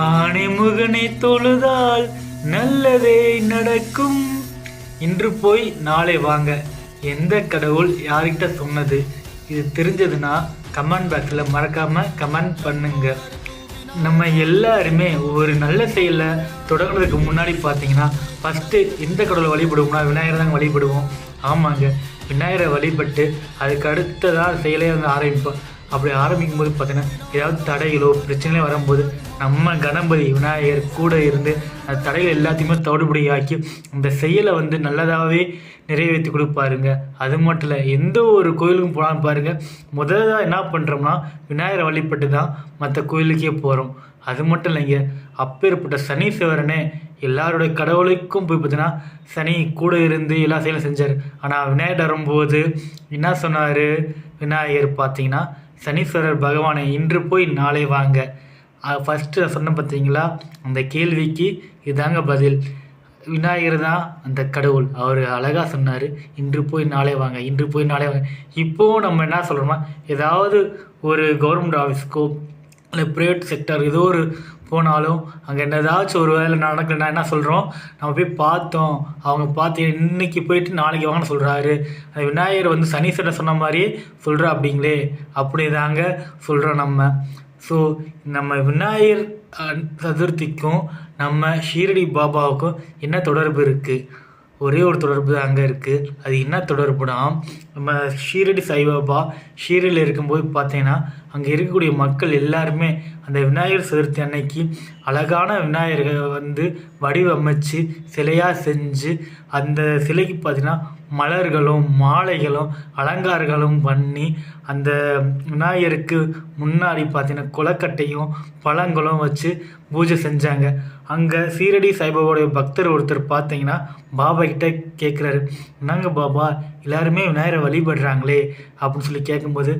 ஆணைமுகனை தொழுதால் நல்லதே நடக்கும். இன்று போய் நாளை வாங்க. எந்த கடவுள் யார்கிட்ட சொன்னது? இது தெரிஞ்சதுன்னா கமெண்ட் பாக்ஸில் மறக்காம கமெண்ட் பண்ணுங்க. நம்ம எல்லாருமே ஒரு நல்ல செயலை தொடங்குறதுக்கு முன்னாடி பார்த்தீங்கன்னா ஃபஸ்ட்டு எந்த கடவுளை வழிபடுவோம்னா விநாயகர் தாங்க வழிபடுவோம். ஆமாங்க. விநாயகரை வழிபட்டு அதுக்கு அடுத்ததாக செயலே வந்து ஆரம்பிப்போம். அப்படி ஆரம்பிக்கும் போது பார்த்தீங்கன்னா ஏதாவது தடைகளோ பிரச்சனைகளோ வரும்போது நம்ம கணபதி விநாயகர் கூட இருந்து அந்த தடைகள் எல்லாத்தையுமே தவிடுபடியாக்கி அந்த செயலை வந்து நல்லதாகவே நிறைவேற்றி கொடுப்பாருங்க. அது மட்டும் இல்லை எந்த ஒரு கோயிலுக்கும் போனாலும் பாருங்கள் முதல்ல என்ன பண்ணுறோம்னா விநாயகரை வழிபட்டு தான் மற்ற கோயிலுக்கே போகிறோம் அது மட்டும் இல்லைங்க அப்பேற்பட்ட சனீஸ்வரனே எல்லாருடைய கடவுளுக்கும் போய் பார்த்தீங்கன்னா சனி கூட இருந்து எல்லா செயலும் செஞ்சார். ஆனால் விநாயகர் வரும்போது என்ன சொன்னார்? விநாயகர் பார்த்தீங்கன்னா சனீஸ்வரர் பகவானை இன்று போய் நாளை வாங்க. ஃபஸ்ட்டு சொன்னேன் பார்த்தீங்களா அந்த கேள்விக்கு இதாங்க பதில். விநாயகர் தான் அந்த கடவுள். அவர் அழகாக சொன்னார் இன்று போய் நாளை வாங்க இன்று போய் நாளே வாங்க. இப்போவும் நம்ம என்ன சொல்கிறோமா ஏதாவது ஒரு கவர்மெண்ட் ஆஃபீஸ்க்கோ இல்லை ப்ரைவேட் செக்டர் ஏதோ ஒரு போனாலும் அங்கே என்ன ஏதாச்சும் ஒரு வேலை நடக்கலைன்னா என்ன சொல்கிறோம் நம்ம போய் பார்த்தோம். அவங்க பார்த்து இன்னைக்கு போயிட்டு நாளைக்கு வாங்கன்னு சொல்கிறாரு அந்த விநாயகர் வந்து சனீஸ்வரன் சொன்ன மாதிரி சொல்கிறா அப்படிங்களே அப்படி தாங்க சொல்கிறோம் நம்ம. ஸோ நம்ம விநாயகர் சதுர்த்திக்கும் நம்ம ஷீரடி பாபாவுக்கும் என்ன தொடர்பு இருக்குது ஒரே ஒரு தொடர்பு தான் அங்கே இருக்குது அது என்ன தொடர்புனா நம்ம ஷீரடி சாய்பாபா ஷீரடியில் இருக்கும்போது பார்த்தீங்கன்னா அங்கே இருக்கக்கூடிய மக்கள் எல்லாருமே அந்த விநாயகர் சதுர்த்தி அன்னைக்கு அழகான விநாயகரை வந்து வடிவமைச்சு சிலையாக செஞ்சு அந்த சிலைக்கு பார்த்தீங்கன்னா மலர்களும் மாலைகளும் அலங்காரங்களும் பண்ணி அந்த விநாயகருக்கு முன்னாடி பார்த்தீங்கன்னா கொலக்கட்டையும் பழங்களும் வச்சு பூஜை செஞ்சாங்க. அங்கே சீரடி சாய்பாபாவுடைய பக்தர் ஒருத்தர் பார்த்தீங்கன்னா பாபா கிட்ட கேட்குறாரு என்னங்க பாபா எல்லாருமே விநாயகரை வழிபடுறாங்களே அப்படின்னு சொல்லி கேட்கும்போது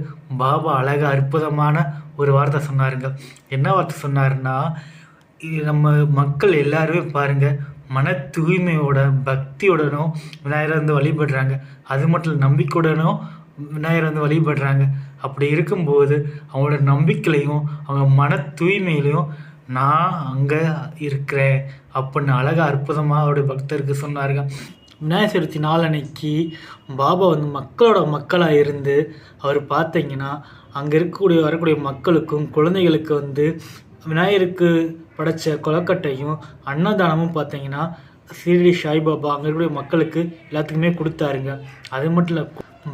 பாபா அழகா அற்புதமான ஒரு வார்த்தை சொன்னாருங்க. என்ன வார்த்தை சொன்னாருன்னா நம்ம மக்கள் எல்லாருமே பாருங்கள் மன தூய்மையோட பக்தியுடனும் விநாயகரை வந்து வழிபடுறாங்க. அது மட்டும் இல்லை நம்பிக்கையுடனும் விநாயகரை வந்து வழிபடுறாங்க. அப்படி இருக்கும்போது அவங்களோட நம்பிக்கையிலையும் அவங்க மன தூய்மையிலையும் நான் அங்கே இருக்கிறேன் அப்படின்னு அழகாக அற்புதமாக அவருடைய பக்தருக்கு சொன்னாருங்க. விநாயகர் சதுர்த்தி நாளன்னைக்கு பாபா வந்து மக்களோட மக்களாக இருந்து அவர் பார்த்தீங்கன்னா அங்கே இருக்கக்கூடிய வரக்கூடிய மக்களுக்கும் குழந்தைகளுக்கு வந்து விநாயகருக்கு படைச்ச கொலக்கட்டையும் அன்னதானமும் பார்த்தீங்கன்னா சீரடி சாய்பாபா அங்கே இருக்கக்கூடிய மக்களுக்கு எல்லாத்துக்குமே கொடுத்தாருங்க. அது மட்டும் இல்லை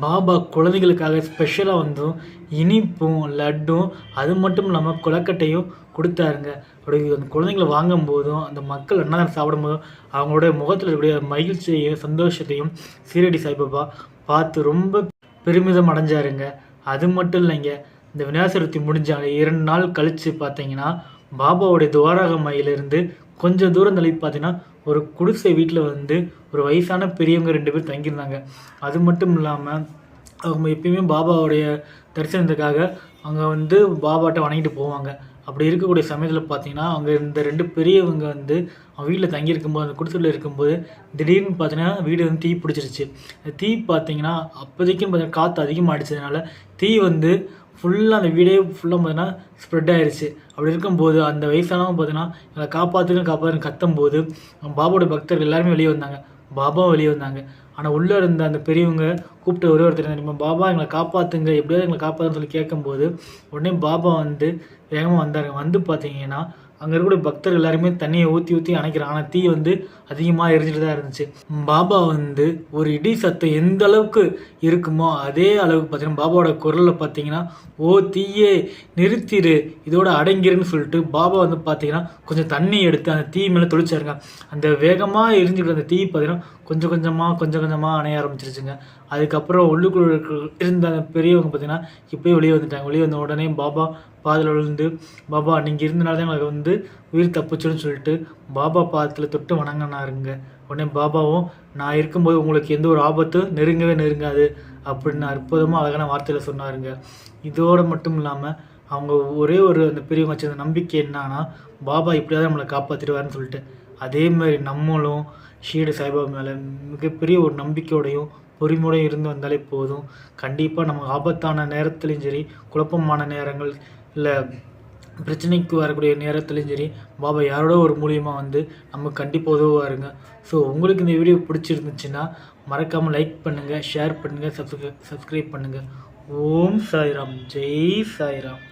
பாபா குழந்தைகளுக்காக ஸ்பெஷலாக வந்தும் இனிப்பும் லட்டும் அது மட்டும் இல்லாமல் கொலக்கட்டையும் கொடுத்தாருங்க. அப்படி அந்த குழந்தைங்களை வாங்கும் போதும் அந்த மக்கள் அன்னதானம் சாப்பிடும்போதும் அவங்களுடைய முகத்தில் இருக்கக்கூடிய மகிழ்ச்சியையும் சந்தோஷத்தையும் சீரடி சாய்பாபா பார்த்து ரொம்ப பெருமிதம் அடைஞ்சாருங்க. அது மட்டும் இல்லைங்க இந்த விநாயகர் சதுர்த்தி முடிஞ்ச இரண்டு நாள் கழித்து பார்த்தீங்கன்னா பாபாவுடைய துவாரக மையிலிருந்து கொஞ்சம் தூரம் தள்ளி பார்த்தீங்கன்னா ஒரு குடிசை வீட்டில் வந்து ஒரு வயசான பெரியவங்க ரெண்டு பேர் தங்கியிருந்தாங்க. அது மட்டும் இல்லாமல் அவங்க எப்பயுமே பாபாவுடைய தரிசனத்துக்காக அங்கே வந்து பாபாட்ட வணங்கிட்டு போவாங்க. அப்படி இருக்கக்கூடிய சமயத்தில் பார்த்தீங்கன்னா அவங்க இந்த ரெண்டு பெரியவங்க வந்து அவங்க வீட்டில் தங்கியிருக்கும்போது அந்த குடிசையில் இருக்கும்போது திடீர்னு பார்த்தீங்கன்னா வீடு வந்து தீ பிடிச்சிருச்சு. தீ பார்த்தீங்கன்னா அப்போதைக்கும் பார்த்தீங்கன்னா காற்று அதிகமாக அடித்ததுனால தீ வந்து ஃபுல்லாக அந்த வீடே ஃபுல்லாக பார்த்தீங்கன்னா ஸ்ப்ரெட் ஆயிடுச்சு அப்படி இருக்கும்போது அந்த வயசானவங்க பார்த்தீங்கன்னா எங்களை காப்பாற்றுன்னு காப்பாற்றுன்னு கத்தும்போது பாபாவோட பக்தர்கள் எல்லாருமே வெளியே வந்தாங்க. பாபாவும் வெளியே வந்தாங்க. ஆனால் உள்ளே இருந்த அந்த பெரியவங்க கூப்பிட்டு ஒரே ஒருத்தர் நம்ம பாபா எங்களை காப்பாற்றுங்க எப்படியாவது எங்களை காப்பாற்றுன்னு சொல்லி கேட்கும்போது உடனே பாபா வந்து வேகமாக வந்தாருங்க. வந்து பார்த்தீங்கன்னா அங்கே இருக்கக்கூடிய பக்தர்கள் எல்லாருமே தண்ணியை ஊற்றி ஊற்றி அணைக்கிறான் ஆனால் தீ வந்து அதிகமாக எரிஞ்சிட்டு தான் இருந்துச்சு. பாபா வந்து ஒரு இடி சத்தம் எந்த அளவுக்கு இருக்குமோ அதே அளவுக்கு பார்த்தீங்கன்னா பாபாவோட குரலில் பார்த்தீங்கன்னா ஓ தீயே நிறுத்திடு இதோட அடங்கிருன்னு சொல்லிட்டு பாபா வந்து பார்த்தீங்கன்னா கொஞ்சம் தண்ணி எடுத்து அந்த தீ மேலே தொளிச்சாருங்க. அந்த வேகமாக எரிஞ்சுக்கிட்டு அந்த தீ பார்த்தீங்கன்னா கொஞ்சம் கொஞ்சமாக கொஞ்சம் கொஞ்சமாக அணைய ஆரம்பிச்சிருச்சுங்க. அதுக்கப்புறம் உள்ளுக்குள்ள இருந்த அந்த பெரியவங்க பார்த்தீங்கன்னா இப்போயே வெளியே வந்துட்டாங்க. வெளியே வந்த உடனே பாபா பாதில் விழுந்து பாபா நீங்கள் இருந்தனால தான் வந்து உயிர் தப்புச்சுன்னு சொல்லிட்டு பாபா பாதத்தில் தொட்டு வணங்கினாருங்க. உடனே பாபாவும் நான் இருக்கும்போது உங்களுக்கு எந்த ஒரு ஆபத்தும் நெருங்கவே நெருங்காது அப்படின்னு அற்புதமாக அழகான வார்த்தையில் சொன்னாருங்க. இதோடு மட்டும் இல்லாமல் அவங்க ஒரே ஒரு அந்த பெரியவங்க வச்சிருந்த நம்பிக்கை என்னன்னா பாபா இப்படியாவது நம்மளை காப்பாற்றிடுவாருன்னு சொல்லிட்டு. அதே மாதிரி நம்மளும் ஷீடு சாய்பாபா மேலே மிகப்பெரிய ஒரு நம்பிக்கையோடையும் பொறுமையோடையும் இருந்து வந்தாலே போதும். கண்டிப்பாக நம்ம ஆபத்தான நேரத்துலையும் சரி குழப்பமான நேரங்கள் இல்லை பிரச்சனைக்கு வரக்கூடிய நேரத்துலையும் சரி பாபா யாரோட ஒரு மூலியமாக வந்து நம்ம கண்டிப்பாக உதவுவாருங்க ஸோ உங்களுக்கு இந்த வீடியோ பிடிச்சிருந்துச்சுன்னா மறக்காமல் லைக் பண்ணுங்கள் ஷேர் பண்ணுங்கள் சப்ஸ்கிரை சப்ஸ்கிரைப் பண்ணுங்கள் ஓம் சாய்ராம். ஜெய் சாய்ராம்.